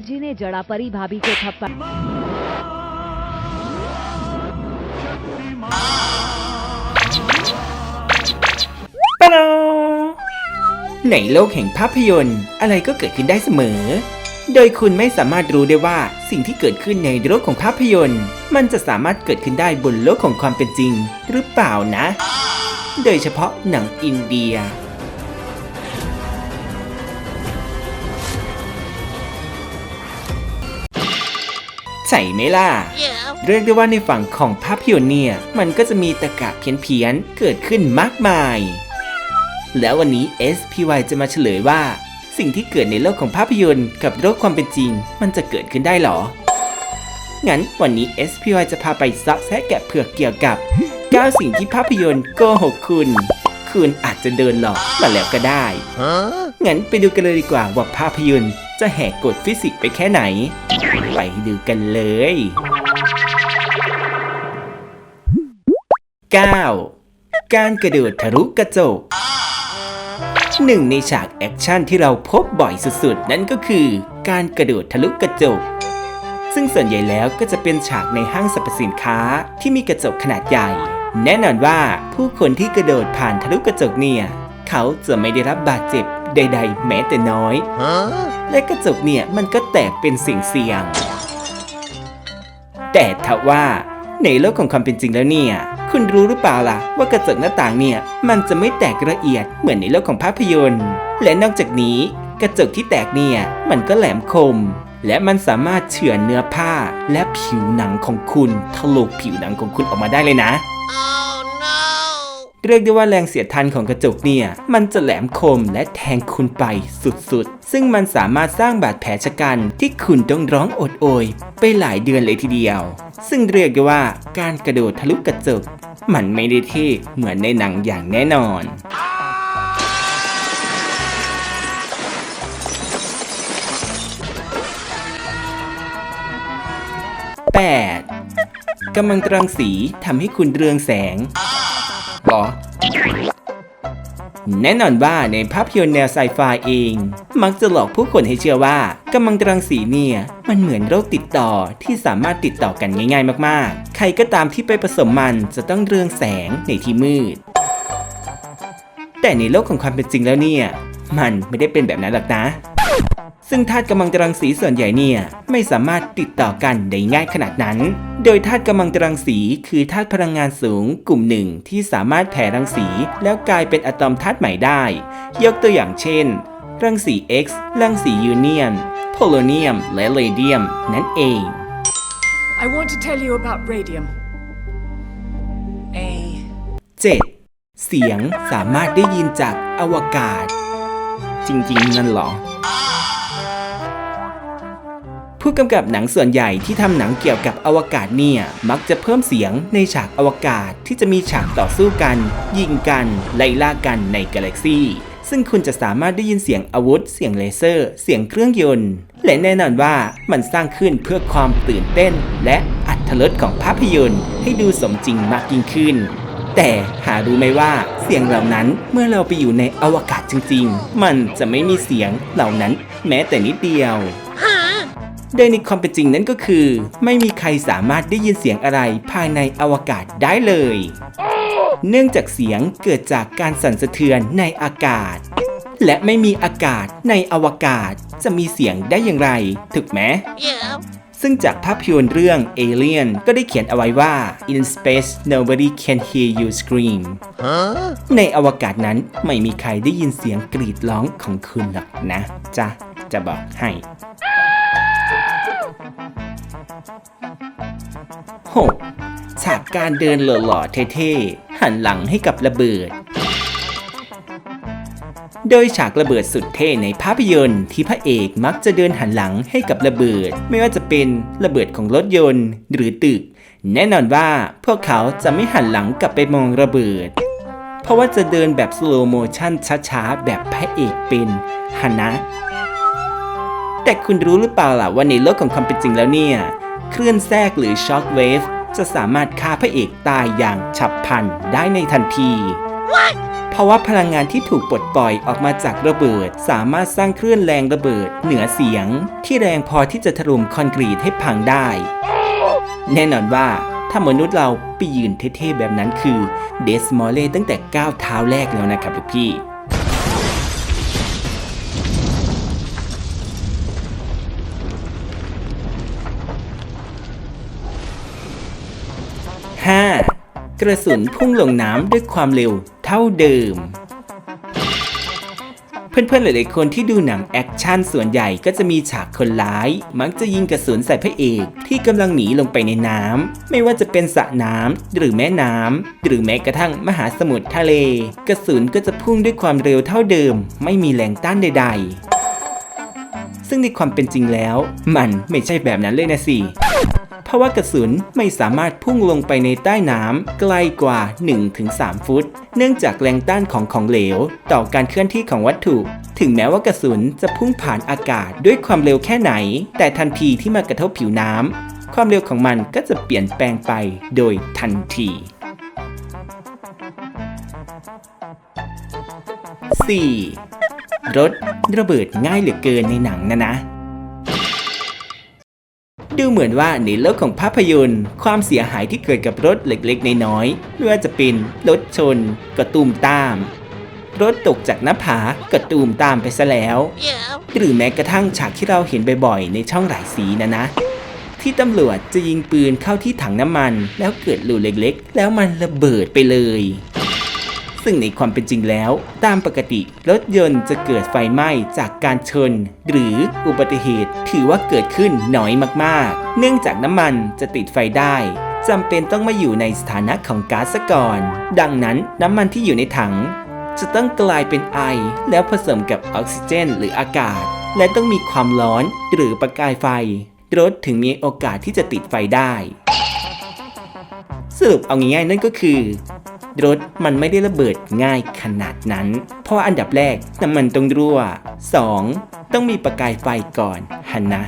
जी ने जड़ा परी भाभी को थप्पड़ ปะโลในโลกแห่งภาพยนตร์อะไรก็เกิดขึ้นได้เสมอ โดยคุณไม่สามารถรู้ได้ว่าสิ่งที่เกิดขึ้นในโลกของภาพยนตร์ มันจะสามารถเกิดขึ้นได้บนโลกของความเป็นจริง หรือเปล่านะ โดยเฉพาะหนังอินเดีย ใช่ไหมล่ะ เรียกได้ว่าในฝั่งของภาพยนตร์เนี่ย มันก็จะมีตะกะเพี้ยนๆ เกิดขึ้นมากมาย แล้ววันนี้ SPY จะมาเฉลยว่า สิ่งที่เกิดในโลกของภาพยนตร์กับโลกความเป็นจริง มันจะเกิดขึ้นได้หรอ งั้นวันนี้ SPY จะพาไปซอกแซะแกะเผือกเกี่ยวกับ 9 สิ่งที่ภาพยนตร์โกหกคุณ คุณอาจจะเดินหลอกมาแล้วก็ได้ งั้นไปดูกันเลยดีกว่าว่าภาพยนตร์ จะแหกกฎฟิสิกส์ไปแค่ไหน ไปดูกันเลย 9. การกระโดดทะลุกระจกหนึ่งในฉากแอคชั่นที่เราพบบ่อยสุดๆ นั่นก็คือ การกระโดดทะลุกระจก ซึ่งส่วนใหญ่แล้วก็จะเป็นฉากในห้างสรรพสินค้าที่มีกระจกขนาดใหญ่ แน่นอนว่าผู้คนที่กระโดดผ่านทะลุกระจกเนี่ย เขาจะไม่ได้รับบาดเจ็บ ใด ๆ แม้แต่น้อย และกระจกเนี่ยมันก็แตกเป็นเสียงๆแต่ถ้าว่าในโลกของความเป็นจริงแล้วเนี่ย คุณรู้หรือเปล่าล่ะ ว่ากระจกหน้าต่างเนี่ย มันจะไม่แตกละเอียดเหมือนในโลกของภาพยนตร์ และนอกจากนี้กระจกที่แตกเนี่ย มันก็แหลมคม และมันสามารถเฉือนเนื้อผ้าและผิวหนังของคุณทะลุผิวหนังของคุณออกมาได้เลยนะ เรียกได้ว่าแรงเสียดทานของกระจกเนี่ย มันจะแหลมคมและแทงคุณไปสุดๆ ซึ่งมันสามารถสร้างบาดแผลชะกันที่คุณต้องร้องโอดโอย ไปหลายเดือนเลยทีเดียว ซึ่งเรียกได้ว่าการกระโดดทะลุกระจก มันไม่ได้เท่เหมือนในหนังอย่างแน่นอน 8. กำมังตรังสีทำให้คุณเรืองแสง หรอ แน่นอนว่าในภาพยนตร์แนวไซไฟเอง มักจะหลอกผู้คนให้เชื่อว่ากำมังตรังสีเนี่ย มันเหมือนโรคติดต่อที่สามารถติดต่อกันง่ายๆ มากๆ ใครก็ตามที่ไปผสมมันจะต้องเรืองแสงในที่มืด แต่ในโลกของความเป็นจริงแล้วเนี่ย มันไม่ได้เป็นแบบนั้นหรอกนะ ซึ่งธาตุกำมังตรังสีส่วนใหญ่เนี่ยไม่สามารถติดต่อกันได้ง่ายขนาดนั้น โดยธาตุกำมังตรังสีคือธาตุพลังงานสูงกลุ่มหนึ่งที่สามารถแผ่รังสี แล้วกลายเป็นอะตอมธาตุใหม่ได้ ยกตัวอย่างเช่น รังสี X รังสียูเนียมโพโลเนียม และเรเดียม นั่นเอง I want to tell you about radium. A 7. เสียงสามารถได้ยินจากอวกาศ จริง ๆ นั่นเหรอ ผู้กำกับหนังส่วนใหญ่ที่ทำหนังเกี่ยวกับอวกาศเนี่ย มักจะเพิ่มเสียงในฉากอวกาศที่จะมีฉากต่อสู้กัน ยิงกัน ไล่ล่ากันในกาแล็กซีซึ่งคุณจะสามารถได้ยินเสียงอาวุธ เสียงเลเซอร์ เสียงเครื่องยนต์ และแน่นอนว่ามันสร้างขึ้นเพื่อความตื่นเต้น และอัธรสของภาพยนตร์ ให้ดูสมจริงมากยิ่งขึ้น แต่หารู้ไหมว่าเสียงเหล่านั้นเมื่อเราไปอยู่ในอวกาศจริง ๆ มันจะไม่มีเสียงเหล่านั้นแม้แต่นิดเดียว โดยในความเป็นจริงนั้นก็คือ ไม่มีใครสามารถได้ยินเสียงอะไรภายในอวกาศได้เลย เนื่องจากเสียงเกิดจากการสั่นสะเทือนในอากาศ และไม่มีอากาศในอวกาศจะมีเสียงได้อย่างไร ถูกไหมซึ่งจากภาพยนตร์เรื่อง Alien ก็ได้เขียนเอาไว้ว่า In space nobody can hear you scream ในอวกาศนั้นไม่มีใครได้ยินเสียงกรีดร้องของคุณหรอกนะจ๊ะจะบอกให้ 6. ฉากการเดินหล่อๆเท่ๆ หันหลังให้กับระเบิด โดยฉากระเบิดสุดเท่ในภาพยนตร์ที่พระเอกมักจะเดินหันหลังให้กับระเบิด ไม่ว่าจะเป็นระเบิดของรถยนต์หรือตึก แน่นอนว่าพวกเขาจะไม่หันหลังกลับไปมองระเบิด เพราะว่าจะเดินแบบสโลโมชั่นช้าๆ แบบพระเอกเป็นฮานะแต่คุณรู้หรือเปล่าล่ะว่าในโลกของความเป็นจริงแล้วเนี่ย คลื่นแทรกหรือช็อคเวฟจะสามารถฆ่าพระเอกตายอย่างฉับพลันได้ในทันทีเพราะว่าพลังงานที่ถูกปลดปล่อยออกมาจากระเบิด สามารถสร้างคลื่นแรงระเบิดเหนือเสียง ที่แรงพอที่จะถล่มคอนกรีตให้พังได้ แน่นอนว่าถ้ามนุษย์เราไปยืนเท่ๆแบบนั้นคือเดสมอลเล่ตั้งแต่ก้าวเท้าแรกแล้วนะครับลูกพี่ กระสุนพุ่งลงน้ำด้วยความเร็วเท่าเดิม เพื่อนๆหลายๆคนที่ดูหนังแอคชั่นส่วนใหญ่ก็จะมีฉากคนร้าย มักจะยิงกระสุนใส่พระเอกที่กำลังหนีลงไปในน้ำไม่ว่าจะเป็นสระน้ำหรือแม่น้ำหรือแม้กระทั่งมหาสมุทรทะเล กระสุนก็จะพุ่งด้วยความเร็วเท่าเดิม ไม่มีแรงต้านใด ๆ ซึ่งในความเป็นจริงแล้ว มันไม่ใช่แบบนั้นเลยนะสิ ราะว่ากระสุนไม่สามารถพุ่งลงไปในใต้น้ำไกลกว่า 1-3 ฟุต เนื่องจากแรงต้านของของเหลว ต่อการเคลื่อนที่ของวัตถุ ถึงแม้ว่ากระสุนจะพุ่งผ่านอากาศด้วยความเร็วแค่ไหน แต่ทันทีที่มากระทบผิวน้ำความเร็วของมันก็จะเปลี่ยนแปลงไปโดยทันที 4. รถระเบิดง่ายเหลือเกินในหนังนะนะ ดูเหมือนว่าในโลกของภาพยนตร์ ความเสียหายที่เกิดกับรถเล็กๆ น้อยๆไม่ว่าจะเป็นรถชนก็ตูมตาม รถตกจากหน้าผาก็ตูมตามไปซะแล้ว หรือแม้กระทั่งฉากที่เราเห็นบ่อยๆ ในช่องหลายสีนะนะ ที่ตำรวจจะยิงปืนเข้าที่ถังน้ำมัน แล้วเกิดรูเล็กๆ แล้วมันระเบิดไปเลย ซึ่งในความเป็นจริงแล้ว ตามปกติ รถยนต์จะเกิดไฟไหม้จากการชน หรืออุบัติเหตุ ถือว่าเกิดขึ้นน้อยมากๆ เนื่องจากน้ำมันจะติดไฟได้จำเป็นต้องมาอยู่ในสถานะของก๊าซซะก่อน ดังนั้นน้ำมันที่อยู่ในถัง จะต้องกลายเป็นไอ แล้วผสมกับออกซิเจน หรืออากาศ และต้องมีความร้อนหรือประกายไฟ รถถึงมีโอกาสที่จะติดไฟได้ สรุปเอาง่ายๆนั่นก็คือ รถมันไม่ได้ระเบิดง่ายขนาดนั้น เพราะว่าอันดับแรกน้ำมันต้องรั่ว 2. ต้องมีประกายไฟก่อนฮันนะ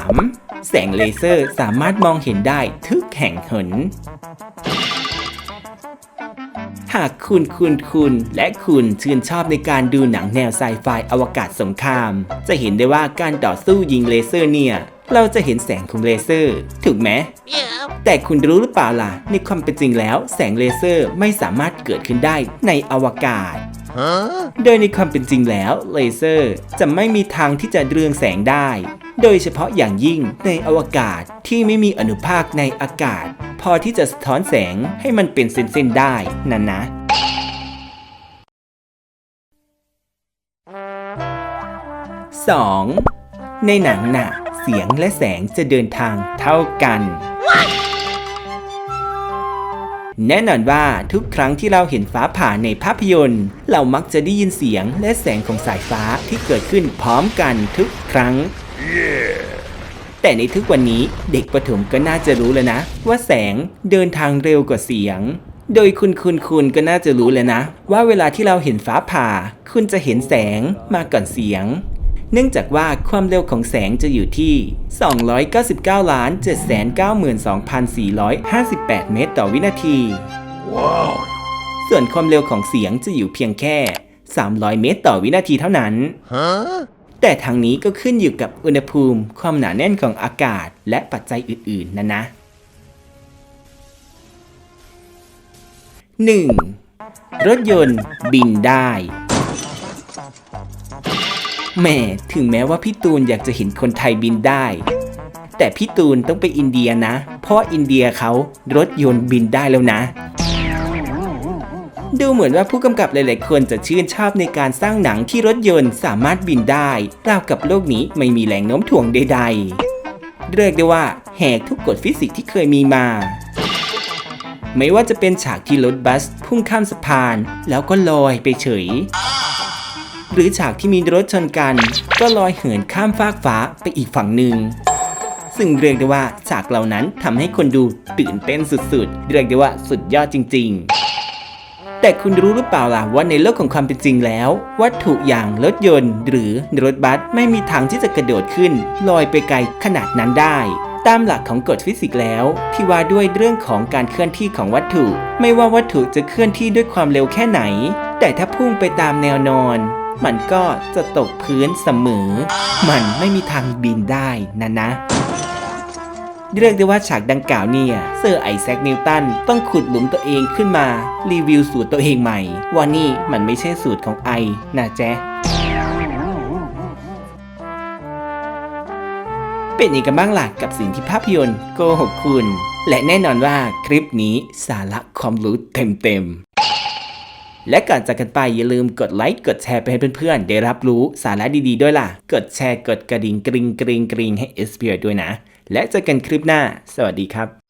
3. แสงเลเซอร์สามารถมองเห็นได้ทุกแห่งหนหากคุณคุณคุณและคุณชื่นชอบในการดูหนังแนวไซไฟอวกาศสงคราม จะเห็นได้ว่าการต่อสู้ยิงเลเซอร์เนี่ย เราจะเห็นแสงของเลเซอร์ ถูกไหม แต่คุณรู้หรือเปล่าล่ะ ในความเป็นจริงแล้ว แสงเลเซอร์ไม่สามารถเกิดขึ้นได้ในอวกาศ โดยในความเป็นจริงแล้วเลเซอร์จะไม่มีทางที่จะเรืองแสงได้ โดยเฉพาะอย่างยิ่งในอวกาศที่ไม่มีอนุภาคในอากาศ พอที่จะสะท้อนแสงให้มันเป็นเส้นๆได้นั่นนะ 2. ในหนังน่ะ เสียงและแสงจะเดินทางเท่ากัน แน่นอนว่าทุกครั้งที่เราเห็นฟ้าผ่าในภาพยนตร์ เรามักจะได้ยินเสียงและแสงของสายฟ้าที่เกิดขึ้นพร้อมกันทุกครั้งแต่ในทุกวันนี้เด็กประถมก็น่าจะรู้แล้วนะ ว่าแสงเดินทางเร็วกว่าเสียง โดยคุณคุณคุณก็น่าจะรู้แล้วนะ ว่าเวลาที่เราเห็นฟ้าผ่า คุณจะเห็นแสงมาก่อนเสียง เนื่องจากว่าความเร็วของแสงจะอยู่ที่ 299ล้าน792,458 เมตรต่อวินาทีส่วนความเร็วของเสียงจะอยู่เพียงแค่ 300 เมตรต่อวินาทีเท่านั้นแต่ทางนี้ก็ขึ้นอยู่กับอุณหภูมิ ความหนาแน่นของอากาศ และปัจจัยอื่นๆนะนะ 1. รถยนต์บินได้ แหม่ถึงแม้ว่าพี่ตูนอยากจะเห็นคนไทยบินได้ แต่พี่ตูนต้องไปอินเดียนะ เพราะอินเดียเขารถยนต์บินได้แล้วนะ ดูเหมือนว่าผู้กำกับหลาย ๆ คนจะชื่นชอบในการสร้างหนังที่รถยนต์สามารถบินได้ราวกับโลกนี้ไม่มีแรงโน้มถ่วงใด ๆ เรียกได้ว่าแหกทุกกฎฟิสิกส์ที่เคยมีมาไม่ว่าจะเป็นฉากที่รถบัสพุ่งข้ามสะพาน แล้วก็ลอยไปเฉย หรือฉากที่มีรถชนกัน ก็ลอยเหินข้ามฟากฟ้าไปอีกฝั่งหนึ่งซึ่งเรียกได้ว่าฉากเหล่านั้นทำให้คนดูตื่นเต้นสุดๆ เรียกได้ว่าสุดยอดจริง ๆ แต่คุณรู้หรือเปล่าล่ะว่าในโลกของความเป็นจริงแล้ว วัตถุอย่างรถยนต์ หรือรถบัสไม่มีทางที่จะกระโดดขึ้น ลอยไปไกลขนาดนั้นได้ ตามหลักของกฎฟิสิกส์แล้ว ที่ว่าด้วยเรื่องของการเคลื่อนที่ของวัตถุ ไม่ว่าวัตถุจะเคลื่อนที่ด้วยความเร็วแค่ไหน แต่ถ้าพุ่งไปตามแนวนอน มันก็จะตกพื้นเสมอ มันไม่มีทางบินได้นะนะ เรียกได้ว่าฉากดังกล่าวเนี่ยเซอร์ไอแซคนิวตันต้องขุดหลุมตัวเองขึ้นมา รีวิวสูตรตัวเองใหม่ ว่านี่มันไม่ใช่สูตรของไอนะแจ๊ะเป็นยังไงกันบ้างล่ะกับสิ่งที่ภาพยนตร์โกหกคุณ และแน่นอนว่าคลิปนี้สาระความรู้เต็มๆ และก่อนจากกันไปอย่าลืมกดไลค์กดแชร์ไปให้เพื่อนๆ ได้รับรู้สาระดีๆด้วยล่ะ กดแชร์กดกระดิ่งกริงกริงกริงให้ s อ p ด้วยนะ และเจอกันคลิปหน้า สวัสดีครับ